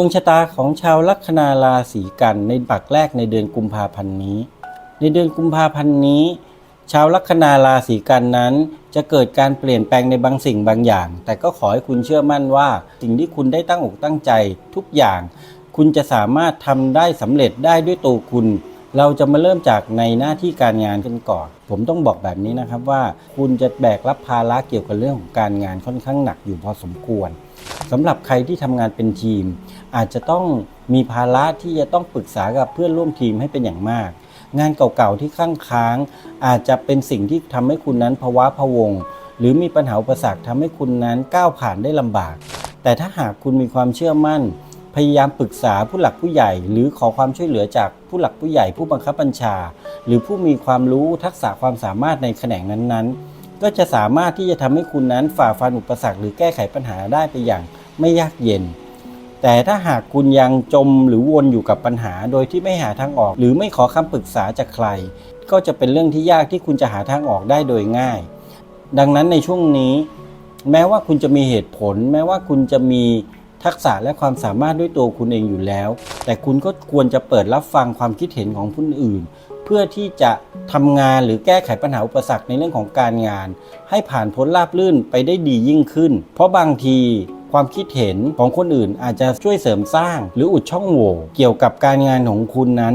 ดวงชะตาของชาวลัคนาราศีกันในปักแรกในเดือนกุมภาพันธ์นี้ ในเดือนกุมภาพันธ์นี้ ชาวลัคนาราศีกันนั้น จะเกิดการเปลี่ยนแปลงในบางสิ่งบางอย่าง แต่ก็ขอให้คุณเชื่อมั่นว่า สิ่งที่คุณได้ตั้งอกตั้งใจทุกอย่าง คุณจะสามารถทำได้สำเร็จได้ด้วยตัวคุณ เราจะมาเริ่มจากในหน้าที่การงานกันก่อน ผมต้องบอกแบบนี้นะครับว่า คุณจะแบกรับภาระเกี่ยวกับเรื่องของการงานค่อนข้างหนักอยู่พอสมควรสำหรับใครที่ทำงานเป็นทีม อาจจะต้องมีภาระที่จะต้องปรึกษากับเพื่อนร่วมทีมให้เป็นอย่างมาก งานเก่าๆที่ข้างค้างอาจจะเป็นสิ่งที่ทำให้คุณนั้นภาวะพะวง หรือมีปัญหาอุปสรรคทำให้คุณนั้นก้าวผ่านได้ลำบาก แต่ถ้าหากคุณมีความเชื่อมั่น พยายามปรึกษาผู้หลักผู้ใหญ่ หรือขอความช่วยเหลือจากผู้หลักผู้ใหญ่ ผู้บังคับบัญชา หรือผู้มีความรู้ทักษะความสามารถในแขนงนั้นๆ ก็จะสามารถที่จะทำให้คุณนั้นฝ่าฟันอุปสรรค หรือแก้ไขปัญหาได้ไปอย่างไม่ยากเย็น แต่ถ้าหากคุณยังจมหรือวนอยู่กับปัญหาโดยที่ไม่หาทางออก หรือไม่ขอคำปรึกษาจากใคร ก็จะเป็นเรื่องที่ยากที่คุณจะหาทางออกได้โดยง่าย ดังนั้นในช่วงนี้ แม้ว่าคุณจะมีเหตุผล แม้ว่าคุณจะมีทักษะและความสามารถด้วยตัวคุณเองอยู่แล้ว แต่คุณก็ควรจะเปิดรับฟังความคิดเห็นของผู้อื่น เพื่อที่จะทำงานหรือแก้ไขปัญหาอุปสรรคในเรื่องของการงาน ให้ผ่านพ้นราบรื่นไปได้ดียิ่งขึ้น เพราะบางที ความคิดเห็นของคนอื่นอาจจะช่วยเสริมสร้าง หรืออุดช่องโหว่เกี่ยวกับการงานของคุณนั้น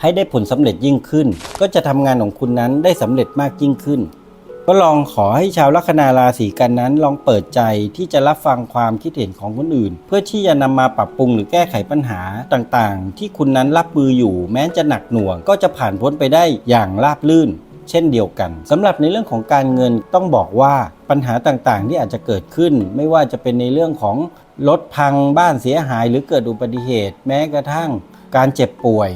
ให้ได้ผลสำเร็จยิ่งขึ้น ก็จะทำงานของคุณนั้นได้สำเร็จมากยิ่งขึ้น ก็ลองขอให้ชาวลัคนาราศีกันนั้น ลองเปิดใจที่จะรับฟังความคิดเห็นของคนอื่น เพื่อที่จะนำมาปรับปรุงหรือแก้ไขปัญหาต่างๆ ที่คุณนั้นรับมืออยู่ แม้จะหนักหน่วงก็จะผ่านพ้นไปได้อย่างราบรื่น เช่นเดียวกันสำหรับในเรื่องของการเงินต้องบอกว่าปัญหาต่างๆ ที่อาจจะเกิดขึ้น ไม่ว่าจะเป็นในเรื่องของรถพังบ้านเสียหาย หรือเกิดอุบัติเหตุ แม้กระทั่ง การเจ็บป่วย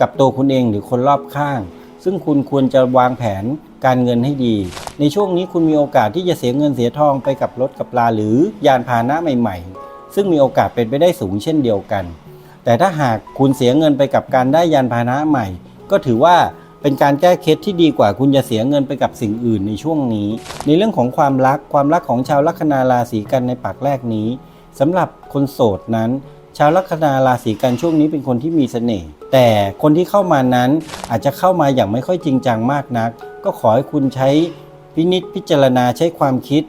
กับตัวคุณเองหรือคนรอบข้าง ซึ่งคุณควรจะวางแผนการเงินให้ดี ในช่วงนี้คุณมีโอกาสที่จะเสียเงินเสียทองไปกับรถกับลาหรือยานพาหนะใหม่ ๆ ซึ่งมีโอกาสเป็นไปได้สูงเช่นเดียวกัน แต่ถ้าหากคุณเสียเงินไปกับการได้ยานพาหนะใหม่ ก็ถือว่า เป็นการแก้เคล็ดที่ดีกว่าคุณจะเสียเงินไปกับสิ่งอื่นในช่วงนี้ ในเรื่องของความรักความรักของชาวลัคนาราศีกันในปากแรกนี้สำหรับคนโสดนั้น ชาวลัคนาราศีกันช่วงนี้เป็นคนที่มีเสน่ห์แต่คนที่เข้ามานั้นอาจจะเข้ามาอย่างไม่ค่อยจริงจังมากนัก ก็ขอให้คุณใช้พินิจพิจารณาใช้ความคิด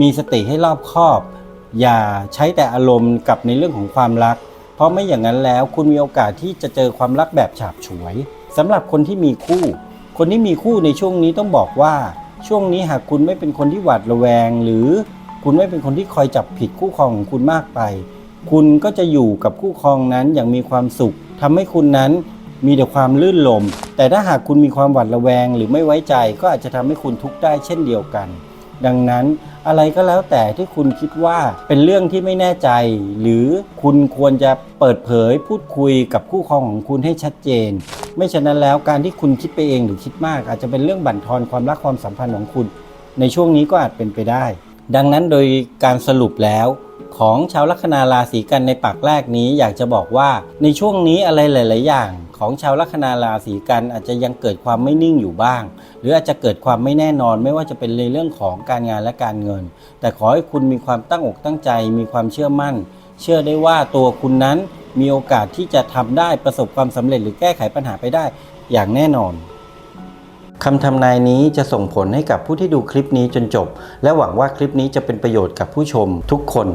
มีสติให้รอบคอบ อย่าใช้แต่อารมณ์กับในเรื่องของความรัก เพราะไม่อย่างนั้นแล้วคุณมีโอกาสที่จะเจอความรักแบบฉาบฉวย สำหรับคนที่มีคู่ คนที่มีคู่ในช่วงนี้ต้องบอกว่าช่วงนี้หากคุณไม่เป็นคนที่หวาดระแวง หรือคุณไม่เป็นคนที่คอยจับผิดคู่ครองของคุณมากไป คุณก็จะอยู่กับคู่ครองนั้นอย่างมีความสุขทำให้คุณนั้นมีแต่ความลื่นลม แต่ถ้าหากคุณมีความหวาดระแวง หรือไม่ไว้ใจก็อาจจะทำให้คุณทุกข์ได้เช่นเดียวกัน ดังนั้นอะไรก็แล้วแต่ที่คุณคิดว่าเป็นเรื่องที่ไม่แน่ใจ หรือคุณควรจะเปิดเผยพูดคุยกับคู่ครองของคุณให้ชัดเจน ไม่ฉะนั้นแล้วการที่คุณคิดไปเองหรือคิดมาก อาจจะเป็นเรื่องบั่นทอนความรักความสัมพันธ์ของคุณ ในช่วงนี้ก็อาจเป็นไปได้ ดังนั้นโดยการสรุปแล้ว ของชาวลัคนาราศีกันในปากแรกนี้อยากจะบอกว่า ในช่วงนี้อะไรหลาย ๆ อย่าง ของชาวลัคนาราศีกันอาจจะยังเกิดความไม่นิ่งอยู่บ้าง หรืออาจจะเกิดความไม่แน่นอนไม่ว่าจะเป็นในเรื่องของการงานและการเงิน แต่ขอให้คุณมีความตั้งอกตั้งใจ มีความเชื่อมั่น เชื่อได้ว่าตัวคุณนั้นมีโอกาสที่จะทำได้ประสบความสำเร็จหรือแก้ไขปัญหาไปได้อย่างแน่นอนคำทำนายนี้จะส่งผลให้กับผู้ที่ดูคลิปนี้จนจบ และหวังว่าคลิปนี้จะเป็นประโยชน์กับผู้ชมทุกคน